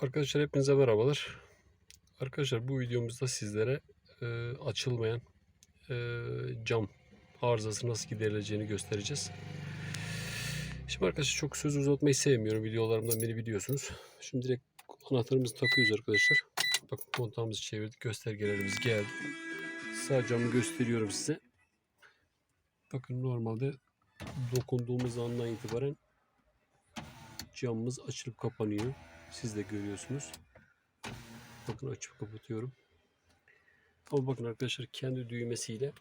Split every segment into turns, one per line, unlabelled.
Arkadaşlar hepinize merhabalar. Arkadaşlar bu videomuzda sizlere e, açılmayan e, cam arızası nasıl giderileceğini göstereceğiz. Şimdi arkadaşlar çok söz uzatmayı sevmiyorum. Videolarımdan beni biliyorsunuz. Şimdi direkt anahtarımızı takıyoruz arkadaşlar. Bakın kontağımızı çevirdik. Göstergelerimiz geldi. Sağ camı gösteriyorum size. Bakın normalde dokunduğumuz andan itibaren camımız açılıp kapanıyor. Siz de görüyorsunuz. Bakın açıp kapatıyorum. Ama bakın arkadaşlar kendi düğmesiyle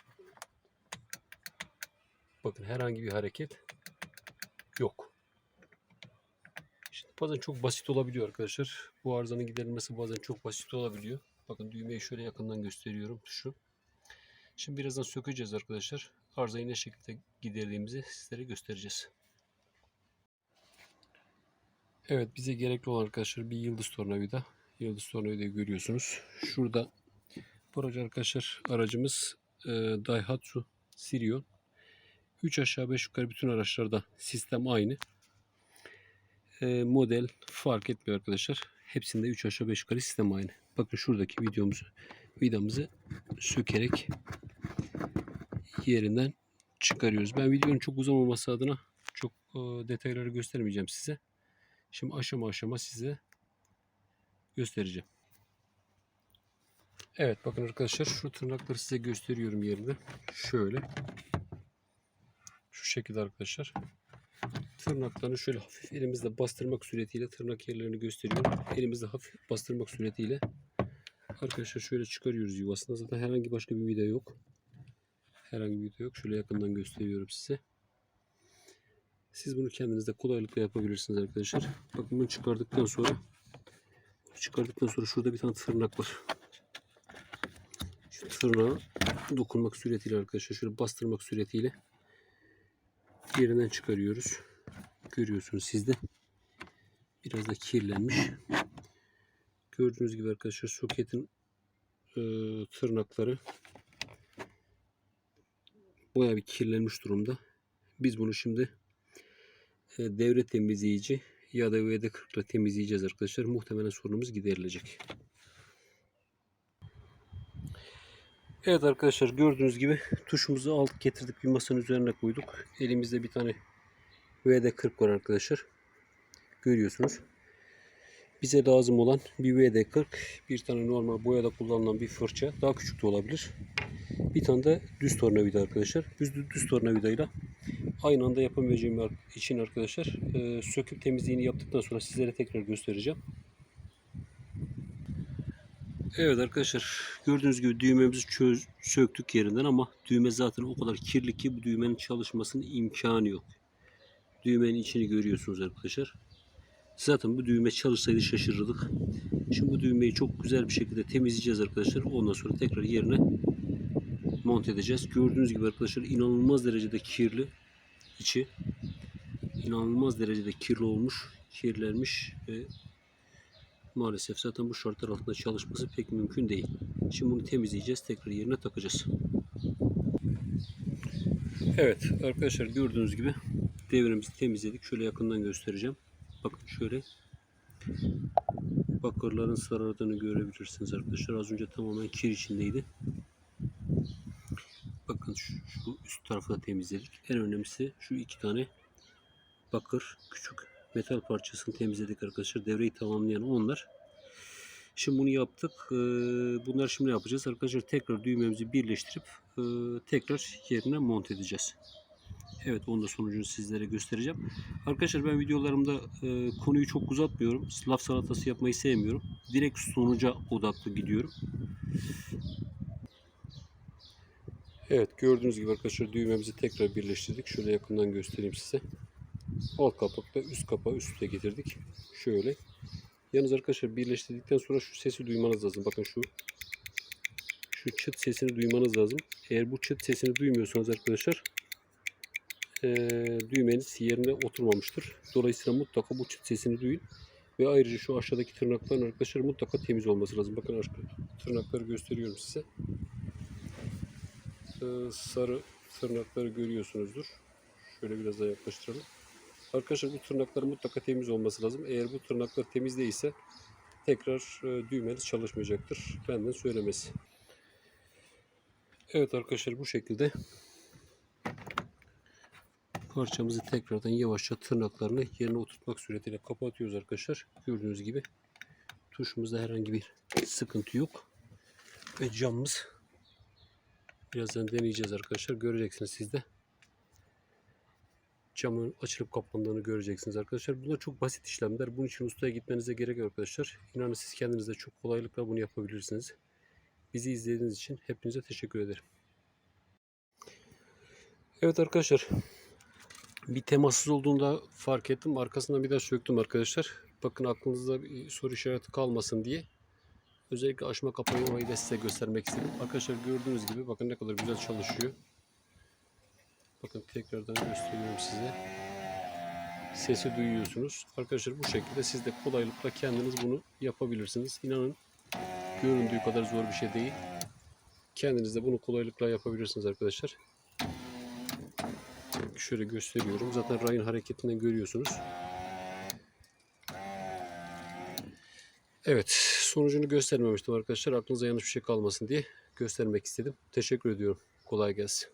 bakın herhangi bir hareket yok. Şimdi bazen çok basit olabiliyor arkadaşlar. Bu arızanın giderilmesi bazen çok basit olabiliyor. Bakın düğmeyi şöyle yakından gösteriyorum. Şu. Şimdi birazdan sökeceğiz arkadaşlar. Arızayı ne şekilde giderdiğimizi sizlere göstereceğiz. Evet bize gerekli olan arkadaşlar bir yıldız tornavida. Yıldız tornavidayı görüyorsunuz. Şurada aracı arkadaşlar aracımız e, Daihatsu Sirion. 3 aşağı 5 yukarı bütün araçlarda sistem aynı. E, model fark etmiyor arkadaşlar. Hepsinde 3 aşağı 5 yukarı sistem aynı. Bakın şuradaki videomuzu vidamızı sökerek yerinden çıkarıyoruz. Ben videonun çok uzamaması adına çok e, detayları göstermeyeceğim size. Şimdi aşama aşama size göstereceğim. Evet bakın arkadaşlar şu tırnakları size gösteriyorum yerinde. Şöyle. Şu şekilde arkadaşlar. Tırnaklarını şöyle hafif elimizle bastırmak suretiyle tırnak yerlerini gösteriyorum. Elimizle hafif bastırmak suretiyle arkadaşlar şöyle çıkarıyoruz yuvasında. Zaten herhangi başka bir vida yok. Herhangi bir vida yok. Şöyle yakından gösteriyorum size. Siz bunu kendiniz de kolaylıkla yapabilirsiniz arkadaşlar. Bakın bunu çıkardıktan sonra çıkardıktan sonra şurada bir tane tırnak var. Şu tırnağa dokunmak suretiyle arkadaşlar şöyle bastırmak suretiyle yerinden çıkarıyoruz. Görüyorsunuz siz de. Biraz da kirlenmiş. Gördüğünüz gibi arkadaşlar soketin e, tırnakları bayağı bir kirlenmiş durumda. Biz bunu şimdi devre temizleyici ya da VD40 ile temizleyeceğiz arkadaşlar. Muhtemelen sorunumuz giderilecek. Evet arkadaşlar gördüğünüz gibi tuşumuzu aldık getirdik bir masanın üzerine koyduk. Elimizde bir tane VD40 var arkadaşlar. Görüyorsunuz. Bize lazım olan bir VD40, bir tane normal boyada kullanılan bir fırça, daha küçük de olabilir. Bir tane de düz tornavida arkadaşlar. Düz, düz tornavidayla aynı anda yapamayacağım için arkadaşlar e, söküp temizliğini yaptıktan sonra sizlere tekrar göstereceğim. Evet arkadaşlar gördüğünüz gibi düğmemizi çöz, söktük yerinden ama düğme zaten o kadar kirli ki bu düğmenin çalışmasının imkanı yok. Düğmenin içini görüyorsunuz arkadaşlar. Zaten bu düğme çalışsaydı şaşırırdık. Şimdi bu düğmeyi çok güzel bir şekilde temizleyeceğiz arkadaşlar. Ondan sonra tekrar yerine monte edeceğiz. Gördüğünüz gibi arkadaşlar inanılmaz derecede kirli içi. inanılmaz derecede kirli olmuş, kirlenmiş ve maalesef zaten bu şartlar altında çalışması pek mümkün değil. Şimdi bunu temizleyeceğiz. Tekrar yerine takacağız. Evet arkadaşlar gördüğünüz gibi devremizi temizledik. Şöyle yakından göstereceğim. Bakın şöyle bakırların sarardığını görebilirsiniz arkadaşlar. Az önce tamamen kir içindeydi. Bakın şu, şu üst tarafı da temizledik. En önemlisi şu iki tane bakır küçük metal parçasını temizledik arkadaşlar. Devreyi tamamlayan onlar. Şimdi bunu yaptık. Ee, Bunlar şimdi yapacağız? Arkadaşlar tekrar düğmemizi birleştirip e, tekrar yerine monte edeceğiz. Evet onun da sonucunu sizlere göstereceğim. Arkadaşlar ben videolarımda e, konuyu çok uzatmıyorum. Laf salatası yapmayı sevmiyorum. Direkt sonuca odaklı gidiyorum. Evet gördüğünüz gibi arkadaşlar düğmemizi tekrar birleştirdik. Şöyle yakından göstereyim size. Alt kapakla üst kapağı üst üste getirdik. Şöyle. Yalnız arkadaşlar birleştirdikten sonra şu sesi duymanız lazım. Bakın şu şu çıt sesini duymanız lazım. Eğer bu çıt sesini duymuyorsanız arkadaşlar eee, düğmeniz yerine oturmamıştır. Dolayısıyla mutlaka bu çıt sesini duyun. Ve ayrıca şu aşağıdaki tırnakların arkadaşlar mutlaka temiz olması lazım. Bakın arkadaşlar tırnakları gösteriyorum size. Ee, sarı tırnakları görüyorsunuzdur. Şöyle biraz daha yaklaştıralım. Arkadaşlar bu tırnaklar mutlaka temiz olması lazım. Eğer bu tırnaklar temiz değilse tekrar e, düğmeniz çalışmayacaktır. Benden söylemesi. Evet arkadaşlar bu şekilde parçamızı tekrardan yavaşça tırnaklarını yerine oturtmak suretiyle kapatıyoruz arkadaşlar. Gördüğünüz gibi tuşumuzda herhangi bir sıkıntı yok. Ve camımız birazdan deneyeceğiz arkadaşlar. Göreceksiniz siz de. Camın açılıp kapandığını göreceksiniz arkadaşlar. Bunlar çok basit işlemler. Bunun için ustaya gitmenize gerek yok arkadaşlar. İnanın siz kendiniz de çok kolaylıkla bunu yapabilirsiniz. Bizi izlediğiniz için hepinize teşekkür ederim. Evet arkadaşlar. Bir temassız olduğunda fark ettim. Arkasından bir daha söktüm arkadaşlar. Bakın aklınızda bir soru işareti kalmasın diye. Özellikle açma kapayı da size göstermek istedim. Arkadaşlar gördüğünüz gibi bakın ne kadar güzel çalışıyor. Bakın tekrardan gösteriyorum size. Sesi duyuyorsunuz. Arkadaşlar bu şekilde siz de kolaylıkla kendiniz bunu yapabilirsiniz. İnanın göründüğü kadar zor bir şey değil. Kendiniz de bunu kolaylıkla yapabilirsiniz arkadaşlar. Şöyle gösteriyorum. Zaten rayın hareketinden görüyorsunuz. Evet, sonucunu göstermemiştim arkadaşlar. Aklınıza yanlış bir şey kalmasın diye göstermek istedim. Teşekkür ediyorum. Kolay gelsin.